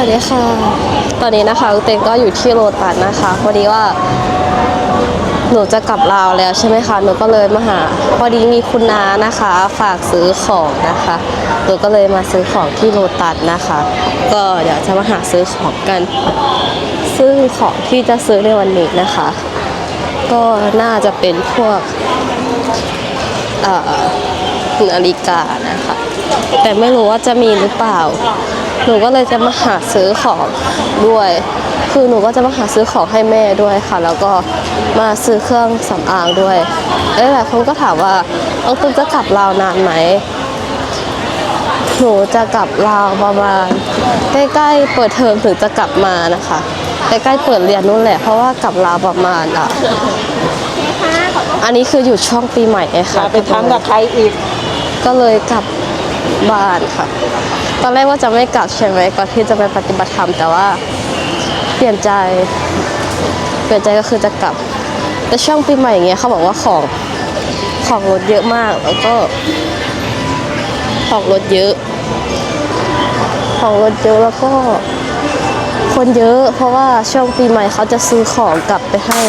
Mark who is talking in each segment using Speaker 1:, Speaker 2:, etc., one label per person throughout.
Speaker 1: วัสดีค่ะ ตอนนี้นะคะเต็งก็อยู่ที่โรตัสนะคะ พอดีว่า หนูจะกลับลาวแล้วใช่ไหมคะ หนูก็เลยมาหา พอดีมีคุณน้านะคะ ฝากซื้อของนะคะ หนูก็เลยมาซื้อของที่โรตัสนะคะ ก็เดี๋ยวจะมาหาซื้อของกัน ซึ่งของที่จะซื้อในวันนี้นะคะ ก็น่าจะเป็นพวกอ่อนาฬิกานะคะ แต่ไม่รู้ว่าจะมีหรือเปล่า หนูก็เลยจะมาหาซื้อของด้วย คือหนูก็จะมาหาซื้อของให้แม่ด้วยค่ะ แล้วก็มาซื้อเครื่องสำอางด้วยเอ้ยหลายคนก็ถามว่าน้องตุ้มจะกลับลาวนานไหมหนูจะกลับลาวประมาณใกล้ๆเปิดเทอมถึงจะกลับมานะคะใกล้ๆเปิดเรียนนู่นแหละ เพราะว่ากลับลาวประมาณอะอันนี้คืออยู่ช่วงปีใหม่ไง
Speaker 2: อ
Speaker 1: คะ
Speaker 2: ย่าไปทำกับใครอีก
Speaker 1: ก็เลยกลับ บ้านค่ะ ตอนแรกว่าจะไม่กลับใช่ไหมก่อนที่จะไปปฏิบัติธรรมแต่ว่าเปลี่ยนใจ เปลี่ยนใจก็คือจะกลับ แต่ช่วงปีใหม่อย่างเงี้ยเขาบอกว่าของของลดเยอะมากแล้วก็ ของลดเยอะ ของลดเยอะแล้วก็ คนเยอะ เพราะว่าช่วงปีใหม่เขาจะซื้อของกลับไปให้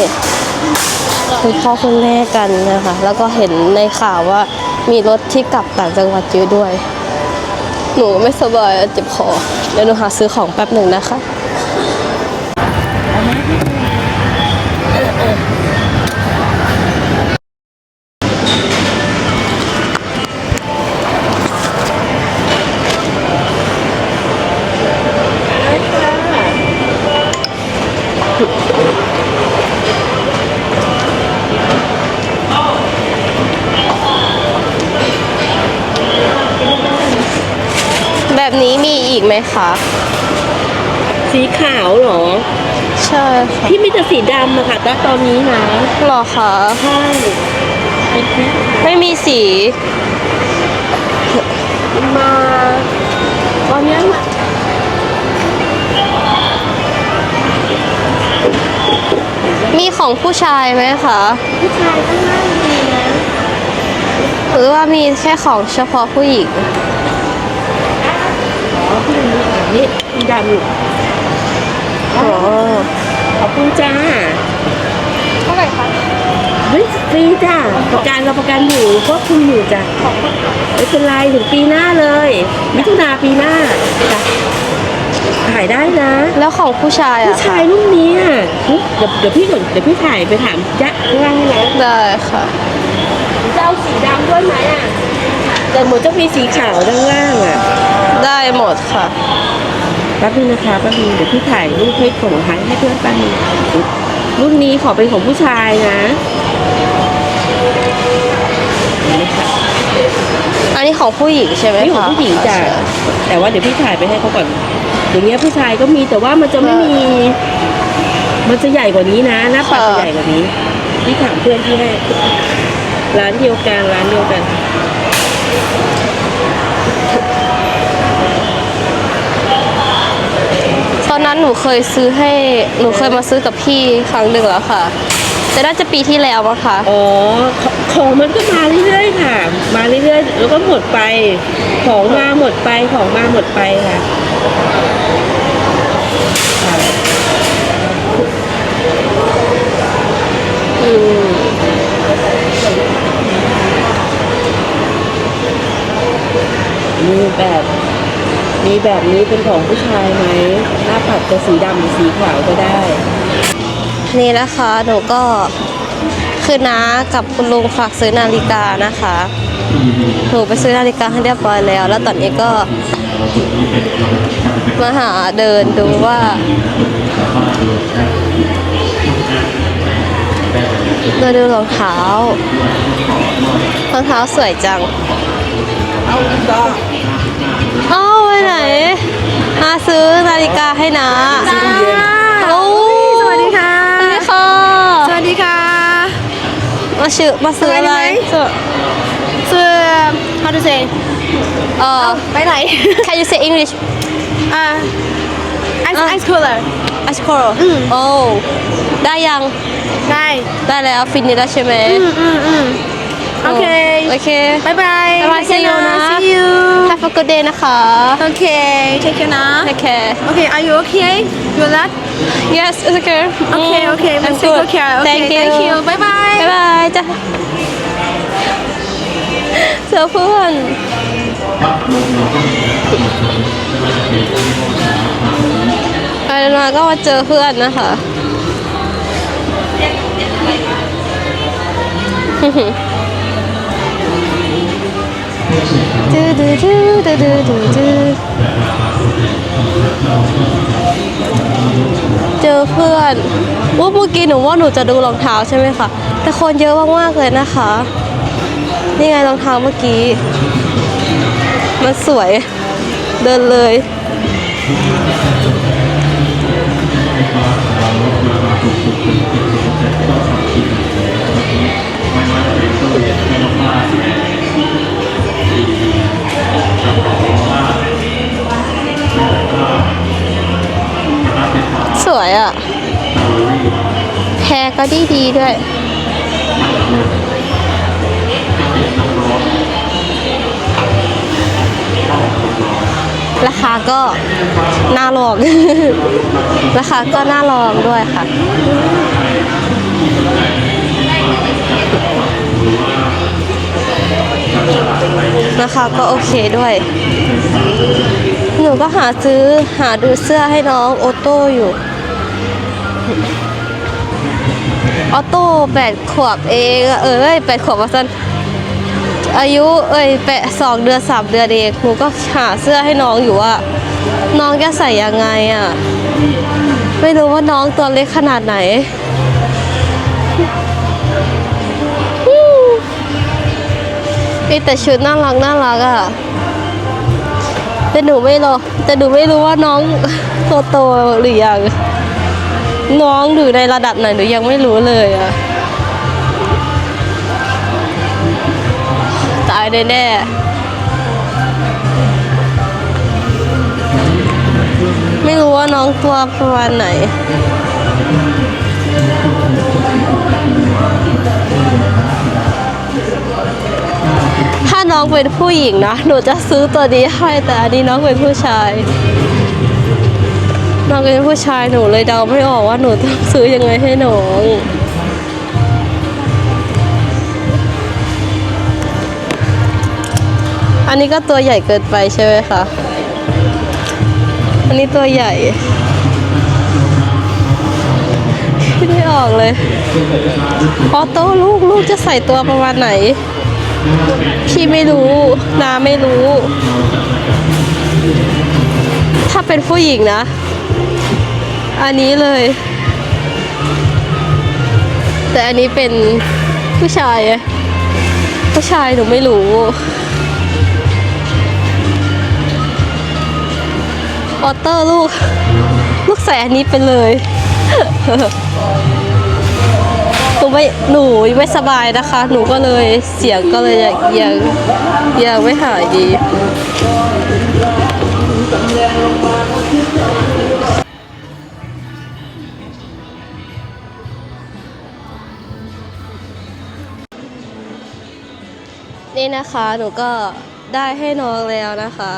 Speaker 1: คุณพ่อคุณแม่กันนะคะแล้วก็เห็นในข่าวว่า มีรถที่กลับต่างจังหวัดเยอะด้วย หนูไม่สบายเจ็บคอ เดี๋ยวหนูหาซื้อของแป๊บหนึ่งนะคะ แบบนี้มีอีกไหม คะ
Speaker 2: สีขาวเหรอ
Speaker 1: ใช่ค่ะ
Speaker 2: พี่มีแต่สีดำอะค่ะแต่ตอนนี้นะ
Speaker 1: หรอคะ
Speaker 2: ใช่
Speaker 1: ไม่มีสี
Speaker 2: มา ตอนนี้
Speaker 1: มีของผู้ชายไหมคะ
Speaker 2: ผู้ชายข้างล่างดีนะ
Speaker 1: หรือว่ามีแค่ของเฉพาะผู้หญิง
Speaker 2: อ๋อพี่ มีอะนี่สีดำอยู่
Speaker 1: อ๋อ
Speaker 2: ขอบคุณจ้า
Speaker 1: เท่าไหร่คะ
Speaker 2: เฮ้ยฟรีจ้าประกันเราประกันอยู่ควบคุมอยู่จ้ะไม่เป็นไรถึงปีหน้าเลย มิถุนาปีหน้าจ้ะขายได้นะ
Speaker 1: แล้วของผู้ชาย
Speaker 2: ผู้
Speaker 1: อะ
Speaker 2: ชา
Speaker 1: คะ
Speaker 2: ยรุ่นนี้อะเดี๋ยวเดี๋ยวพี่ก่อนเดี๋ยวพี่ถ่ายไปถามยะข้างล่างให้นะ
Speaker 1: ได้ค่ะ
Speaker 2: จะเอาสีดำด้วยไหมอะแต่เหมือนจะมีสีขาวด้านล่างอะ
Speaker 1: ได้หมดค่ะ
Speaker 2: แป๊บนึงนะคะแป๊บนึงเดี๋ยวพี่ถ่ายรูปให้ส่งให้ให้เพื่อนแป๊บนึงรุ่นนี้ขอเป็นของผู้ชายนะเห็นไหมคะ
Speaker 1: อันนี้ของผู้หญิงใช่ไหมคะ
Speaker 2: นี่ของผู้หญิงจ้ะแต่ว่าเดี๋ยวพี่ถ่ายไปให้เขาก่อน อย่างเงี้ยผู้ชายก็มีแต่ว่ามันจะไม่มี มันจะใหญ่กว่านี้นะหน้าปัดจะใหญ่กว่านี้พี่ถามเพื่อนที่ให้ร้านเดียวกันร้านเดียวกัน
Speaker 1: ตอ หนูเคยซื้อให้หนูเคยมาซื้อกับพี่ครั้งหนึ่งแล้วค่ะ แต่น่าจะปีที่แล้วมั้งคะ
Speaker 2: อ๋อขของมันก็มาเรื่อยๆค่ะ มาเรื่อยๆแล้วก็หมดไป ของมาหมดไปของมาหมดไปค่ะค่ะ
Speaker 1: อืม
Speaker 2: มีแบบ มีแบบนี้เป็นของผู้ชายไหมหน้าปัดจะสีดำหรือสีขาวก็ได้
Speaker 1: นี่นะคะหนูก็คือน้ากับคุณลุงฝากซื้อนาฬิกานะคะหนูไปซื้อนาฬิกาให้เรียบร้อยแล้ว แล้วตอนนี้ก็มาหาเดินดูว่าเดินดูรองเท้ารองเท้าสวยจัง
Speaker 2: เอา
Speaker 1: อ นมาซื้อนาฬิกาให้นะโอ้
Speaker 3: สวัสดีค่ะ
Speaker 1: สวัสดีค่ะ
Speaker 3: สวัสดีค่ะ
Speaker 1: มาซื้อมาซื้ออะไร
Speaker 3: สบายดีไหม
Speaker 1: ซื้อ
Speaker 3: เสื้อ how to say
Speaker 1: เอ่อ
Speaker 3: ไปไหน
Speaker 1: Can you say English
Speaker 3: อ่า ice
Speaker 1: อะ
Speaker 3: ice cooler
Speaker 1: Ice Coral
Speaker 3: อืม
Speaker 1: โอ้ได้ยัง
Speaker 3: ได้
Speaker 1: ได้แล้วฟินนี่แล้วใช่ไหม
Speaker 3: อืมอืมอืม Okay.
Speaker 1: โอเค
Speaker 3: Bye bye.
Speaker 1: Bye bye, see you นะ
Speaker 3: See you.
Speaker 1: Have a good day นะคะ
Speaker 3: Okay. Take care now.
Speaker 1: Take care
Speaker 3: Okay. Are you okay? You alright?
Speaker 1: Yes it's okay
Speaker 3: Okay.
Speaker 1: Mm,
Speaker 3: Okay.
Speaker 1: I'm
Speaker 3: We'll take
Speaker 1: good
Speaker 3: good care. Okay.
Speaker 1: Thank you
Speaker 3: Thank you. Bye bye.
Speaker 1: บ๊ายบายจ้ะเจอเพื่อนไปมาก็มาเจอเพื่อนนะคะ ดูดูดูดูดูดูดูเจอเพื่อนว่าเมื่อกี้หนูว่าหนูจะดูรองเท้าใช่ไหมคะแต่คนเยอะมากๆเลยนะคะ นี่ไงรองเท้าเมื่อกี้ มันสวยเดินเลย วยอะ่ะ แพรก็ดีดีด้วย ราคาก็น่าลอง ราคาก็น่าลองด้วยค่ะราคาก็โอเคด้วย หนูก็หาซื้อหาดูเสื้อให้น้องโอโต้อยู่ ออโต้แปดขวบเองเอ้ยแปดขวบว่าสั้นอายุเอ้ยแปดสองเดือนสามเดือนเองหนูก็หาเสื้อให้น้องอยู่ว่าน้องจะใส่ยังไงอะไม่รู้ว่าน้องตัวเล็กขนาดไหนมีแต่ชุดน่ารักน่ารักอะแต่หนูไม่รู้แต่หนูไม่รู้ว่าน้องโตโตหรือยัง น้องอยู่ในระดับไหนหนูยังไม่รู้เลยอะตายแน่ๆไม่รู้ว่าน้องตัวประมาณไหนถ้าน้องเป็นผู้หญิงนะ หนูจะซื้อตัวนี้ให้แต่อันนี้น้องเป็นผู้ชาย น้องเป็นผู้ชายหนูเลยเดาไม่ออกว่าหนูต้องซื้อยังไงให้น้องอันนี้ก็ตัวใหญ่เกินไปใช่ไหมคะ อันนี้ตัวใหญ่คิดไม่ออกเลยพอโต้ลูกลูกจะใส่ตัวประมาณไหน พี่ไม่รู้นาไม่รู้ ถ้าเป็นผู้หญิงนะ อันนี้เลย แต่อันนี้เป็นผู้ชายอะผู้ชายหนูไม่รู้ออเตอร์ลูก ลูกใส่อันนี้ไปเลยหนูไม่หนูไม่สบายนะคะ หนูก็เลยเสียงก็เลยยังยังยังไม่หายดี นี่นะคะ หนูก็ได้ให้น้องแล้วนะคะ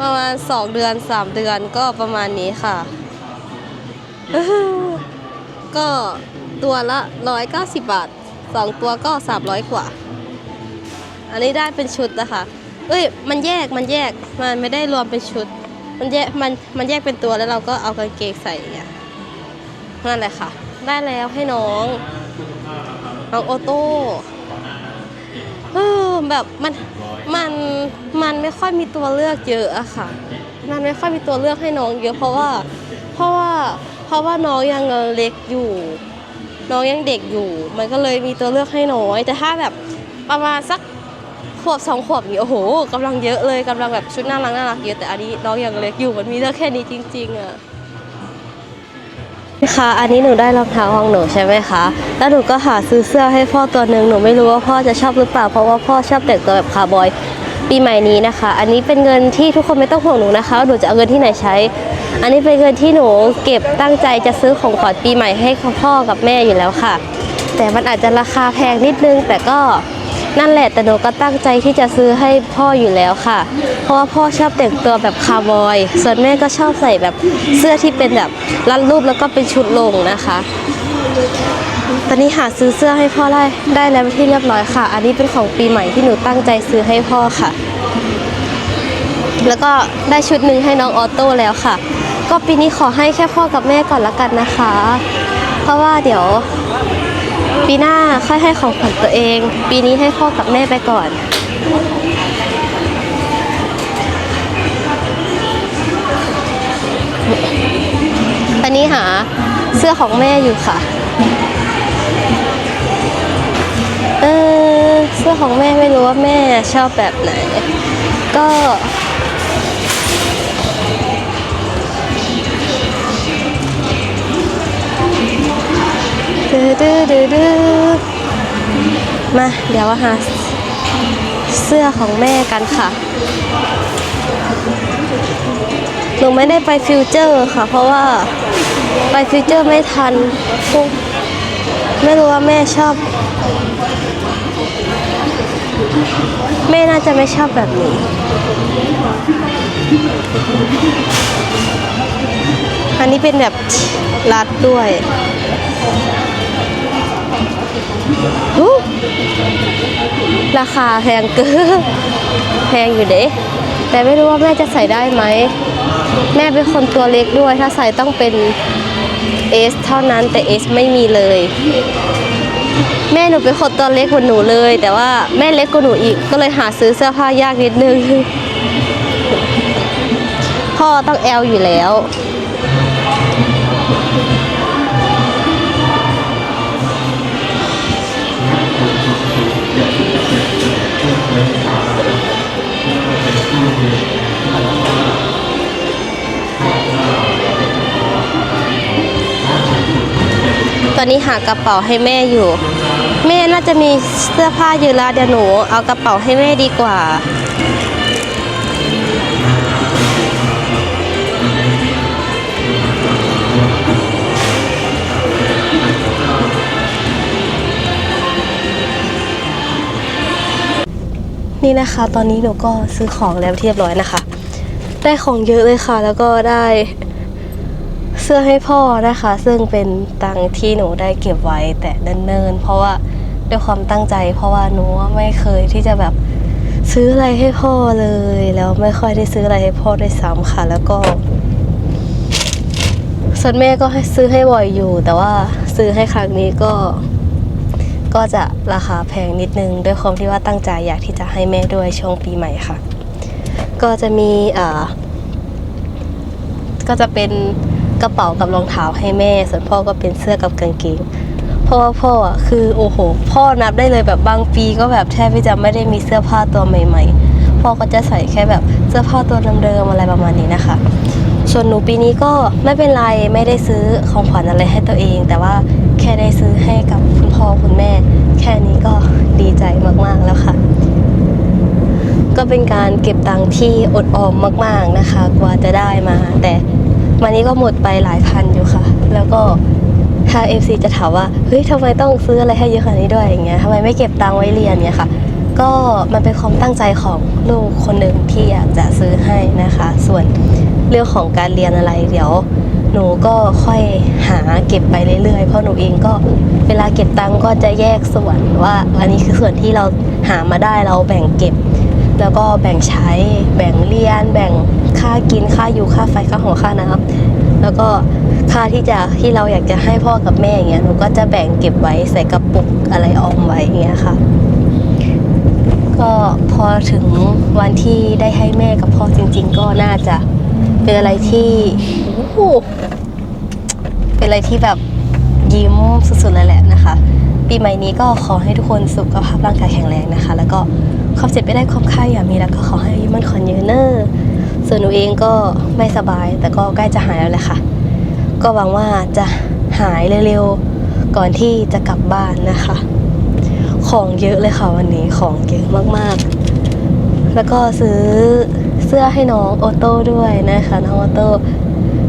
Speaker 1: ประมาณสองเดือนสามเดือนก็ประมาณนี้ค่ะ ก็ตัวละร้อยเก้าสิบบาทสองตัวก็สามร้อยกว่า อันนี้ได้เป็นชุดนะคะ เอ้ย มันแยกมันแยกมันไม่ได้รวมเป็นชุด มันแยกมันมันแยกเป็นตัวแล้วเราก็เอากางเกงใส่อย่างเงี้ยนั่นแหละค่ะ ได้แล้วให้น้อง น้องโอโต้ ออแบบมันมันมันไม่ค่อยมีตัวเลือกเยอะอะค่ะ มันไม่ค่อยมีตัวเลือกให้น้องเยอะเพราะว่า เพราะว่าเพราะว่าน้องยังเล็กอยู่ น้องยังเด็กอยู่ มันก็เลยมีตัวเลือกให้น้อย แต่ถ้าแบบประมาณสักขวบสองขวบนี่โอ้โหกำลังเยอะเลยกำลังแบบชุดน่ารักน่ารักเยอะแต่อันนี้น้องยังเล็กอยู่มันมีเลือกแค่นี้จริง ๆอะ ค่ะอันนี้หนูได้รองเท้าของหนูใช่ไหมคะ แล้วหนูก็หาซื้อเสื้อให้พ่อตัวหนึ่งหนูไม่รู้ว่าพ่อจะชอบหรือเปล่า เพราะว่าพ่อชอบแต่งตัวแบบคาร์บอย ปีใหม่นี้นะคะ อันนี้เป็นเงินที่ทุกคนไม่ต้องห่วงหนูนะคะหนูจะเอาเงินที่ไหนใช้ อันนี้เป็นเงินที่หนูเก็บตั้งใจจะซื้อของขวัญปีใหม่ให้พ่อกับแม่อยู่แล้วค่ะ แต่มันอาจจะราคาแพงนิดนึงแต่ก็ นั่นแหละแต่หนูก็ตั้งใจที่จะซื้อให้พ่ออยู่แล้วค่ะ เพราะว่าพ่อชอบแต่งตัวแบบคาวบอย ส่วนแม่ก็ชอบใส่แบบเสื้อที่เป็นแบบรัดรูปแล้วก็เป็นชุดลงนะคะ ตอนนี้หาซื้อเสื้อให้พ่อได้ได้แล้วที่เรียบร้อยค่ะ อันนี้เป็นของปีใหม่ที่หนูตั้งใจซื้อให้พ่อค่ะ แล้วก็ได้ชุดหนึ่งให้น้องออโต้แล้วค่ะ ก็ปีนี้ขอให้แค่พ่อกับแม่ก่อนละกันนะคะ เพราะว่าเดี๋ยวปีหน้า ค่อยให้ของขวัญตัวเอง ปีนี้ให้พ่อกับแม่ไปก่อน ตอนนี้หาเสื้อของแม่อยู่ค่ะ เออเสื้อของแม่ไม่รู้ว่าแม่ชอบแบบไหน ก็ดือดือดือ มา เดี๋ยวหาเสื้อของแม่กันค่ะ หนูไม่ได้ไปฟิวเจอร์ค่ะ เพราะว่าไปฟิวเจอร์ไม่ทันไม่รู้ว่าแม่ชอบ แม่น่าจะไม่ชอบแบบนี้อันนี้เป็นแบบรัดด้วย ราคาแพงเกินแพงอยู่เด้แต่ไม่รู้ว่าแม่จะใส่ได้ไหม แม่เป็นคนตัวเล็กด้วย ถ้าใส่ต้องเป็นเอสเท่านั้นแต่เอสไม่มีเลย แม่หนูเป็นคนตัวเล็กกว่าหนูเลย แต่ว่าแม่เล็กกว่าหนูอีกก็เลยหาซื้อเสื้อผ้ายากนิดนึง พ่อต้องแอลอยู่แล้ว ตอนนี้หากระเป๋าให้แม่อยู่ แม่น่าจะมีเสื้อผ้าอยู่แล้วเดี๋ยวหนูเอากระเป๋าให้แม่ดีกว่า นี่นะคะ ตอนนี้หนูก็ซื้อของแล้วเรียบร้อยนะคะ ได้ของเยอะเลยค่ะ แล้วก็ได้เสื้อให้พ่อนะคะ ซึ่งเป็นตังที่หนูได้เก็บไว้แต่เนิ่นๆ เพราะว่าด้วยความตั้งใจ เพราะว่าหนูไม่เคยที่จะแบบซื้ออะไรให้พ่อเลย แล้วไม่ค่อยได้ซื้ออะไรให้พ่อได้ซ้ำค่ะ แล้วก็ส่วนแม่ก็ให้ซื้อให้บ่อยอยู่ แต่ว่าซื้อให้ครั้งนี้ก็ ก็จะราคาแพงนิดนึง ด้วยความที่ว่าตั้งใจอยากที่จะให้แม่ด้วยช่วงปีใหม่ค่ะ ก็จะมีอ่าก็จะเป็นกระเป๋ากับรองเท้าให้แม่ ส่วนพ่อก็เป็นเสื้อกับกางเกงเพราะว่าพ่ออะคือโอ้โห พ่อนับได้เลยแบบบางปีก็แบบแทบจะไม่ได้มีเสื้อผ้าตัวใหม่ ๆ พ่อก็จะใส่แค่แบบเสื้อผ้าตัวเดิมๆอะไรประมาณนี้นะคะ ส่วนหนูปีนี้ก็ไม่เป็นไรไม่ได้ซื้อของขวัญอะไรให้ตัวเอง แต่ว่าแค่ได้ซื้อให้กับคุณพ่อคุณแม่ แค่นี้ก็ดีใจมากๆแล้วค่ะ ก็เป็นการเก็บตังค์ที่อดออมมาก ๆนะคะ กว่าจะได้มา แต่วันนี้ก็หมดไปหลายพันอยู่ค่ะ แล้วก็ถ้า FC จะถามว่า เฮ้ยทำไมต้องซื้ออะไรให้เยอะขนาดนี้ด้วยอย่างเงี้ยทำไมไม่เก็บตังค์ไว้เรียนเนี่ยค่ะ ก็มันเป็นความตั้งใจของลูกคนหนึ่งที่อยากจะซื้อให้นะคะ ส่วนเรื่องของการเรียนอะไรเดี๋ยว หนูก็ค่อยหาเก็บไปเรื่อยๆ เพราะหนูเองก็เวลาเก็บตังก็จะแยกส่วนว่า อันนี้คือส่วนที่เราหามาได้เราแบ่งเก็บ แล้วก็แบ่งใช้แบ่งเรียน แบ่งค่ากินค่าอยู่ค่าไฟค่าของค่าน้ำแล้วก็ค่าที่จะที่เราอยากจะให้พ่อกับแม่อย่างเงี้ยหนูก็จะแบ่งเก็บไว้ใส่กระปุกอะไรออมไว้อย่างเงี้ยค่ะ พอถึงวันที่ได้ให้แม่กับพ่อจริง ๆ ก็น่าจะเป็นอะไรที่โอ้โหเป็นอะไรที่แบบยิ้มสุดๆเลยแหละนะคะ ปีใหม่นี้ก็ขอให้ทุกคนสุขภาพร่างกายแข็งแรงนะคะ แล้วก็ความเจ็บไม่ได้ความไข้อย่ามีแล้วก็ขอให้อายุมันขอนยืนเนอร์ส่วนหนูเองก็ไม่สบาย แต่ก็ใกล้จะหายแล้วแหละค่ะ ก็หวังว่าจะหายเร็วๆก่อนที่จะกลับบ้านนะคะ ของเยอะเลยค่ะวันนี้ของเยอะมากๆ แล้วก็ซื้อเสื้อให้น้องโอโต้ด้วยนะคะน้องโอโต้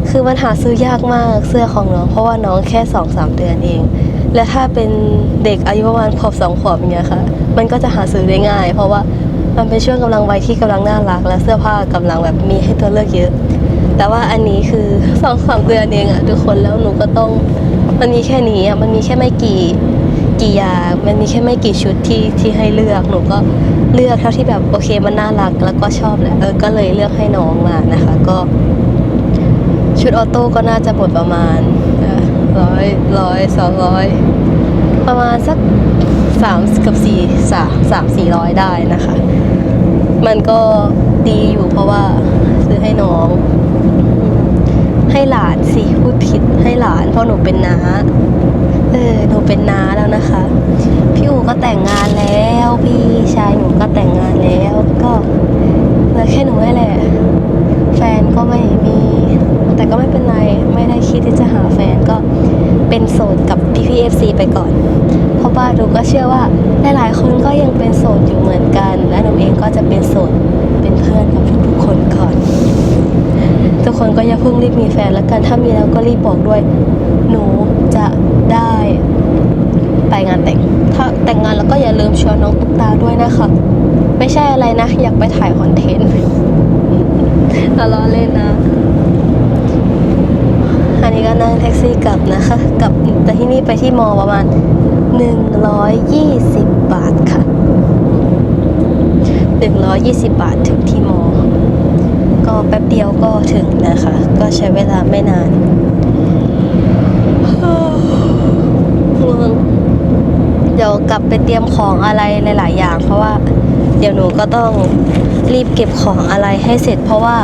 Speaker 1: คือมันหาซื้อยากมากเสื้อของน้อง เพราะว่าน้องแค่สองสามเดือนเอง และถ้าเป็นเด็กอายุประมาณขวบสองขวบอย่างเงี้ยค่ะ มันก็จะหาซื้อได้ง่าย เพราะว่ามันเป็นช่วงกำลังวัยที่กำลังน่ารัก และเสื้อผ้ากำลังแบบมีให้ตัวเลือกเยอะ แต่ว่าอันนี้คือสองสามเดือนเองอะทุกคนแล้วหนูก็ต้อง มันมีแค่นี้อะมันมีแค่ไม่กี่ กี่อย่างมันมีแค่ไม่กี่ชุดที่ที่ให้เลือกหนูก็เลือกเท่าที่แบบโอเคมันน่ารักแล้วก็ชอบแหละเออก็เลยเลือกให้น้องมานะคะ ก็ ชุดออโต้ก็น่าจะหมดประมาณร้อยร้อยสองร้อยประมาณสักสามกับสี่สามสามสี่ร้อยได้นะคะ มันก็ดีอยู่เพราะว่าซื้อให้น้องให้หลานสิพูดผิดให้หลานเพราะหนูเป็นน้า เออหนูเป็นน้าแล้วนะคะ พี่อูก็แต่งงานแล้ว พี่ชายหนูก็แต่งงานแล้ว ก็เหลือแค่หนูนี่แหละ แฟนก็ไม่มี แต่ก็ไม่เป็นไร ไม่ได้คิดที่จะหาแฟนก็เป็นโสดกับพี่พีเอฟซีไปก่อน เพราะว่าหนูก็เชื่อว่าหลายๆคนก็ยังเป็นโสดอยู่เหมือนกัน และหนูเองก็จะเป็นโสดเป็นเพื่อนกับทุกๆคนก่อน ทุกคนก็อย่าเพิ่งรีบมีแฟนแล้วกัน ถ้ามีแล้วก็รีบบอกด้วย หนูจะได้ไปงานแต่ง ถ้าแต่งงานแล้วก็อย่าลืมชวนน้องตุ๊กตาด้วยนะคะ ไม่ใช่อะไรนะ อยากไปถ่ายคอนเทนต์เราล้อเล่นนะ อันนี้ก็นั่งแท็กซี่กลับนะคะ กลับแต่ที่นี่ไปที่มอประมาณ 120 บาทค่ะ 120 บาทถึงที่มอ ก็แป๊บเดียวก็ถึงนะคะ ก็ใช้เวลาไม่นาน ง่วงเดี๋ยวกลับไปเตรียมของอะไรหลาย ๆ อย่าง เพราะว่า เดี๋ยวหนูก็ต้องรีบเก็บของอะไรให้เสร็จ เพราะว่า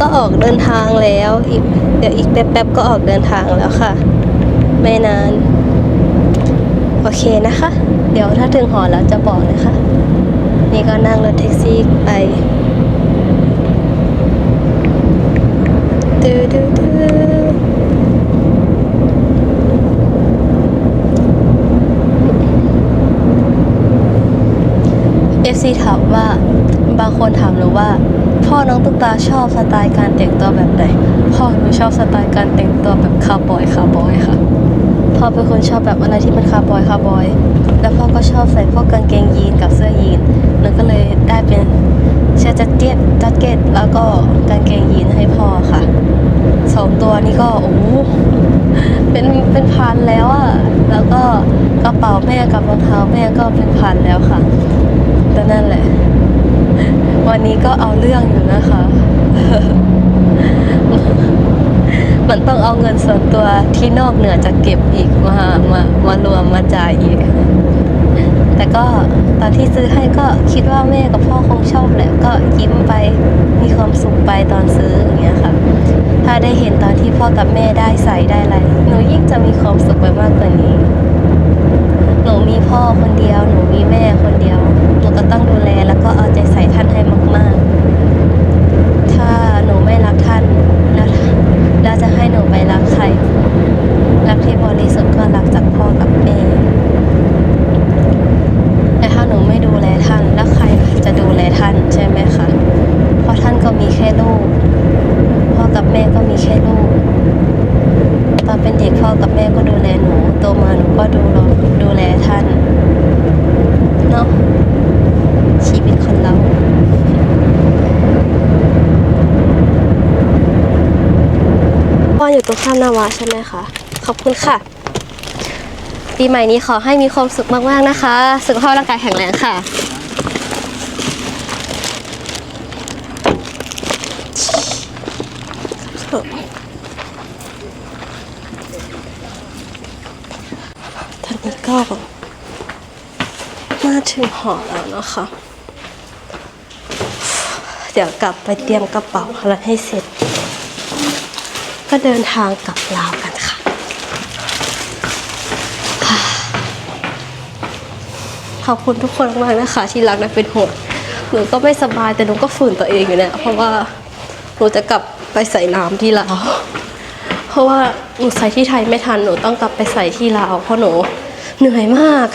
Speaker 1: ก็ออกเดินทางแล้วอีกเดี๋ยวอีกแป๊บๆก็ออกเดินทางแล้วค่ะ ไม่นาน โอเคนะคะ เดี๋ยวถ้าถึงหอแล้วจะบอกนะคะ นี่ก็นั่งรถแท็กซี่ไปดูดูดู เอฟซีถามว่าบางคนถามหนูว่า พ่อน้องตุ๊กตาชอบสไตล์การแต่งตัวแบบไหน พ่อหนูชอบสไตล์การแต่งตัวแบบคาวบอยคาวบอยค่ะ พ่อเป็นคนชอบแบบอะไรที่มันคาวบอยคาวบอย แล้วพ่อก็ชอบใส่พวกกางเกงยีนกับเสื้อยีนหนูก็เลยได้เป็นเสื้อแจ็คเก็ตแจ็คเก็ตแล้วก็กางเกงยีนให้พ่อค่ะสองตัวนี้ก็โอ้เป็นเป็นพันแล้วอะแล้วก็กระเป๋าแม่กับรองเท้าแม่ก็เป็นพันแล้วค่ะ นั่นแหละ วันนี้ก็เอาเรื่องอยู่นะคะ มันต้องเอาเงินส่วนตัวที่นอกเหนือจากเก็บอีกมามามารวมมาจ่ายอีก แต่ก็ตอนที่ซื้อให้ก็คิดว่าแม่กับพ่อคงชอบแหละก็ยิ้มไปมีความสุขไปตอนซื้ออย่างเงี้ยค่ะถ้าได้เห็นตอนที่พ่อกับแม่ได้ใส่ได้อะไรหนูยิ่งจะมีความสุขไปมากกว่านี้ มีพ่อคนเดียว หนูมีแม่คนเดียว หนูก็ต้องดูแลแล้วก็เอาใจใส่ท่านให้มาก ๆ ถ้าหนูไม่รักท่านแล้วจะให้หนูไปรักใคร รักที่บริสุทธิ์ก็รักจากพ่อกับแม่แต่ถ้าหนูไม่ดูแลท่าน แล้วใครจะดูแลท่านใช่ไหมคะ เพราะท่านก็มีแค่ลูก พ่อกับแม่ก็มีแค่ลูก อนเป็นเด็กพ่อกับแม่ก็ดูแลหนูโตมาหนูก็ดูดูแลท่านเนาะชีวิตคนเราพ่ออยู่ตรงข้ามนาวาใช่ไหมคะ ขอบคุณค่ะ ปีใหม่นี้ขอให้มีความสุขมากๆนะคะ สุขภาพร่างกายแข็งแรงค่ะ ตอนนี้ก็มาถึง หอแล้วนะคะ เดี๋ยวกลับไปเตรียมกระเป๋าอะไรให้เสร็จ ก็เดินทางกลับลาวกันค่ะขอบคุณทุกคนมากนะคะ ที่รักและเป็นห่วงหนูก็ไม่สบายแต่หนูก็ฝืนตัวเองอยู่เนี่ยเพราะว่าหนูจะกลับไปใส่น้ำที่ลาวเพราะว่าหนูใส่ที่ไทยไม่ทันหนูต้องกลับไปใส่ที่ลาวเพราะหนูเหนื่อยมาก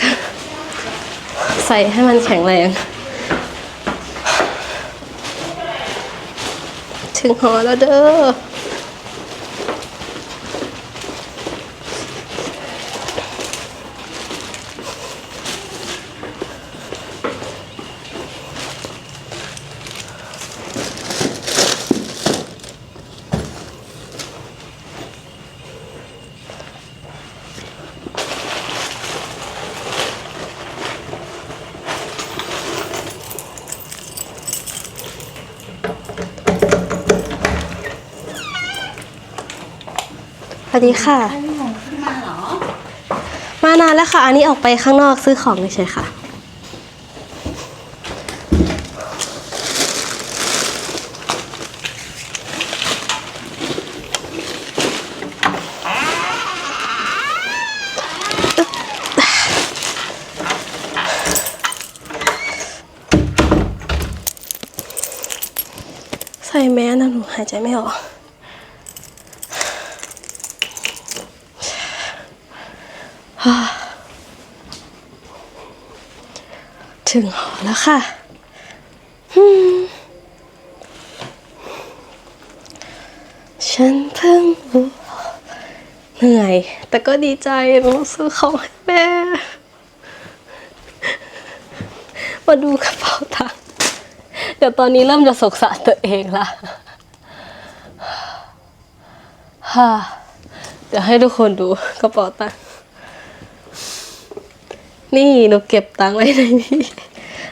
Speaker 1: ใส่ให้มันแข็งแรง ถึงหอแล้วเด้อ วัสดีค่ะมานานแล้วค่ะ อันนี้ออกไปข้างนอกซื้อของเฉยๆค่ะ ใส่แมสนะหนูหายใจไม่ออก ถึงหอแล้วค่ะฉันเพิ่งรู้เหนื่อย แต่ก็ดีใจหนูซื้อของให้แม่ มาดูกระเป๋าตังค์เดี๋ยวตอนนี้เริ่มจะสงสารตัวเองละฮ่าเดี๋ยวให้ทุกคนดูกระเป๋าตังค์นี่หนูเก็บตังค์ไว้ในนี้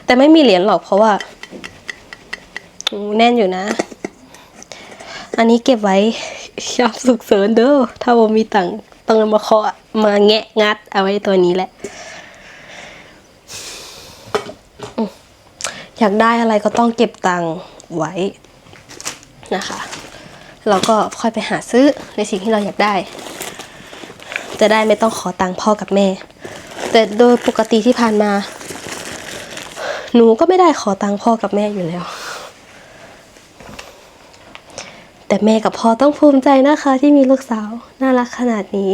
Speaker 1: แต่ไม่มีเหรียญหรอกเพราะว่าแน่นอยู่นะ อันนี้เก็บไว้ยามสุกเสริญเด้อถ้าว่ามีตังค์ต้องมาเคาะมาแงะงัด เอาไว้ตัวนี้แหละ อยากได้อะไรก็ต้องเก็บตังค์ไว้นะคะ เราก็ค่อยไปหาซื้อในสิ่งที่เราอยากได้ จะได้ไม่ต้องขอตังค์พ่อกับแม่ แต่โดยปกติที่ผ่านมา หนูก็ไม่ได้ขอตังค์พ่อกับแม่อยู่แล้ว แต่แม่กับพ่อต้องภูมิใจนะคะ ที่มีลูกสาวน่ารักขนาดนี้